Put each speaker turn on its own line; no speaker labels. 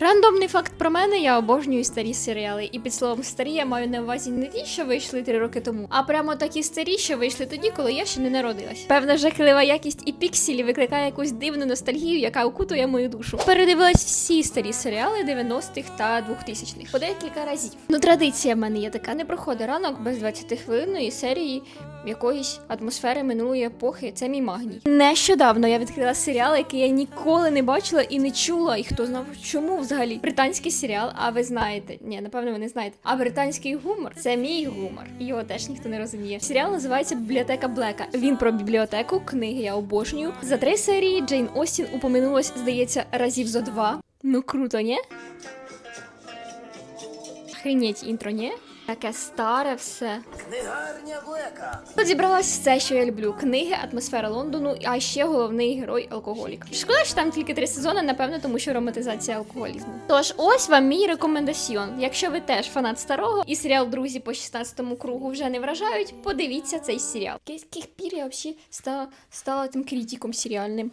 Рандомний факт про мене, я обожнюю старі серіали. І під словом старі я маю на увазі не ті, що вийшли три роки тому, а прямо такі старі, що вийшли тоді, коли я ще не народилась. Певна жахлива якість і пікселі викликає якусь дивну ностальгію, яка окутує мою душу. Передивилась всі старі серіали 90-х та 2000-х по декілька разів. Ну, традиція в мене є така: не проходить ранок без 20 хвилинної серії якоїсь атмосфери минулої епохи. Це мій магній. Нещодавно я відкрила серіал, який я ніколи не бачила і не чула. І хто знав, чому взагалі британський серіал. А ви знаєте? Ні, напевно, ви не знаєте. А британський гумор це мій гумор. Його теж ніхто не розуміє. Серіал називається Бібліотека Блека. Він про бібліотеку, книги я обожнюю. За три серії Джейн Остін упомянулась, здається, разів зо два. Ну круто, ні? Охренеть інтро, ні? Таке старе все.
Книгарня Блека.
Тут зібралось все, що я люблю: книги, атмосфера Лондону, а ще головний герой алкоголік. Шкода, що там тільки три сезони, напевно, тому що романтизація алкоголізму. Тож, ось вам мій рекомендаціон. Якщо ви теж фанат старого і серіал Друзі по 16-му кругу вже не вражають, подивіться цей серіал. Яких пір я взагалі стала, стала тим критиком серіальним.